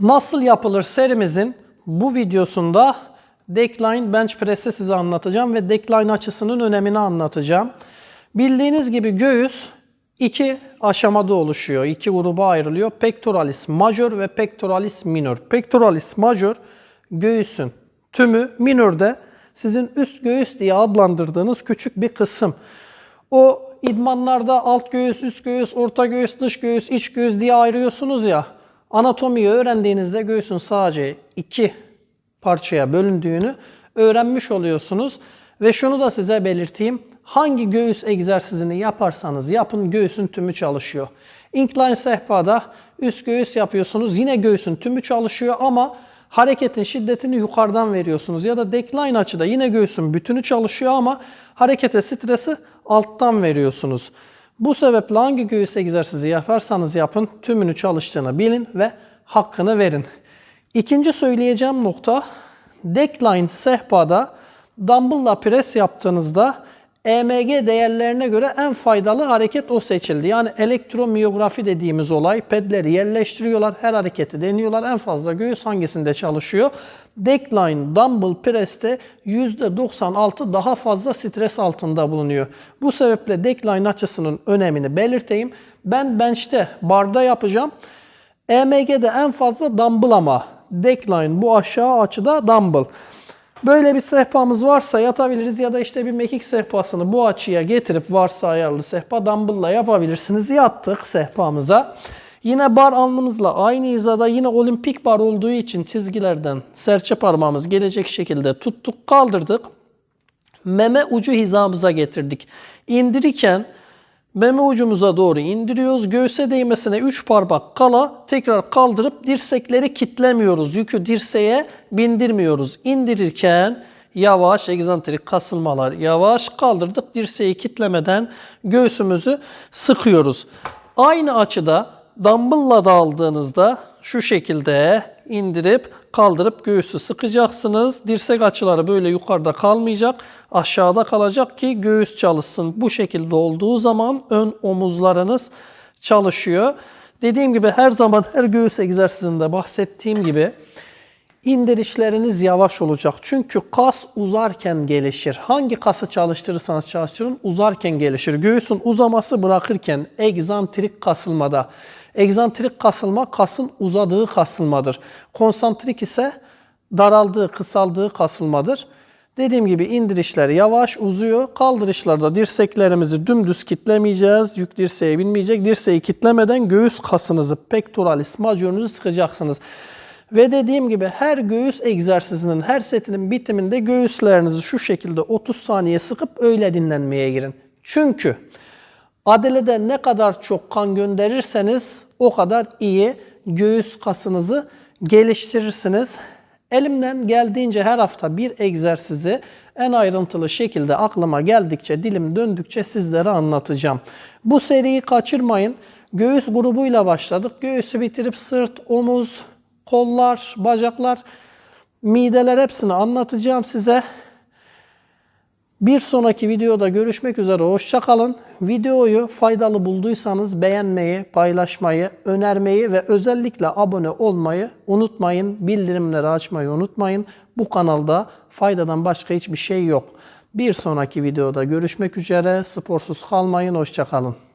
Nasıl yapılır serimizin bu videosunda Deckline Bench Press'i size anlatacağım ve Deckline açısının önemini anlatacağım. Bildiğiniz gibi göğüs iki aşamada oluşuyor. iki gruba ayrılıyor. Pectoralis major ve pectoralis minor. Pectoralis major göğüsün tümü, minor de sizin üst göğüs diye adlandırdığınız küçük bir kısım. O idmanlarda alt göğüs, üst göğüs, orta göğüs, dış göğüs, iç göğüs diye ayırıyorsunuz ya. Anatomiyi öğrendiğinizde göğsün sadece iki parçaya bölündüğünü öğrenmiş oluyorsunuz. Ve şunu da size belirteyim. Hangi göğüs egzersizini yaparsanız yapın göğsün tümü çalışıyor. Incline sehpada üst göğüs yapıyorsunuz. Yine göğsün tümü çalışıyor ama hareketin şiddetini yukarıdan veriyorsunuz. Ya da decline açıda yine göğsün bütünü çalışıyor ama harekete stresi alttan veriyorsunuz. Bu sebeple hangi göğüs egzersizi yaparsanız yapın tümünü çalıştığını bilin ve hakkını verin. İkinci söyleyeceğim nokta decline sehpada dumbbell'la pres yaptığınızda EMG değerlerine göre en faydalı hareket o seçildi. Yani elektromiyografi dediğimiz olay pedleri yerleştiriyorlar, her hareketi deniyorlar. En fazla göğüs hangisinde çalışıyor? Decline dumbbell press'te %96 daha fazla stres altında bulunuyor. Bu sebeple decline açısının önemini belirteyim. Ben bench'te barda yapacağım. EMG'de en fazla dumbbell ama decline bu aşağı açıda dumbbell. Böyle bir sehpamız varsa yatabiliriz ya da işte bir mekik sehpasını bu açıya getirip varsa ayarlı sehpa dumbbell'la yapabilirsiniz. Yattık sehpamıza. Yine bar alnımızla aynı hizada yine olimpik bar olduğu için çizgilerden serçe parmağımız gelecek şekilde tuttuk kaldırdık. Meme ucu hizamıza getirdik. İndirirken meme ucumuza doğru indiriyoruz. Göğse değmesine 3 parmak kala tekrar kaldırıp dirsekleri kitlemiyoruz. Yükü dirseğe bindirmiyoruz. İndirirken yavaş egzantrik kasılmalar yavaş kaldırdık. Dirseği kitlemeden göğsümüzü sıkıyoruz. Aynı açıda dumbbell'la da aldığınızda şu şekilde indirip kaldırıp göğsü sıkacaksınız. Dirsek açıları böyle yukarıda kalmayacak. Aşağıda kalacak ki göğüs çalışsın. Bu şekilde olduğu zaman ön omuzlarınız çalışıyor. Dediğim gibi her zaman her göğüs egzersizinde bahsettiğim gibi indirişleriniz yavaş olacak. Çünkü kas uzarken gelişir. Hangi kası çalıştırırsanız çalıştırın uzarken gelişir. Göğüsün uzaması bırakırken egzantrik kasılmada. Egzantrik kasılma kasın uzadığı kasılmadır. Konsantrik ise daraldığı, kısaldığı kasılmadır. Dediğim gibi indirişler yavaş uzuyor. Kaldırışlarda dirseklerimizi dümdüz kitlemeyeceğiz. Yük dirseğe binmeyecek. Dirseği kitlemeden göğüs kasınızı, pectoralis majorunuzu sıkacaksınız. Ve dediğim gibi her göğüs egzersizinin, her setinin bitiminde göğüslerinizi şu şekilde 30 saniye sıkıp öyle dinlenmeye girin. Çünkü adelede ne kadar çok kan gönderirseniz o kadar iyi göğüs kasınızı geliştirirsiniz. Elimden geldiğince her hafta bir egzersizi en ayrıntılı şekilde aklıma geldikçe, dilim döndükçe sizlere anlatacağım. Bu seriyi kaçırmayın. Göğüs grubuyla başladık. Göğüsü bitirip sırt, omuz, kollar, bacaklar, mideler hepsini anlatacağım size. Bir sonraki videoda görüşmek üzere. Hoşçakalın. Videoyu faydalı bulduysanız beğenmeyi, paylaşmayı, önermeyi ve özellikle abone olmayı unutmayın. Bildirimleri açmayı unutmayın. Bu kanalda faydadan başka hiçbir şey yok. Bir sonraki videoda görüşmek üzere. Sporsuz kalmayın. Hoşçakalın.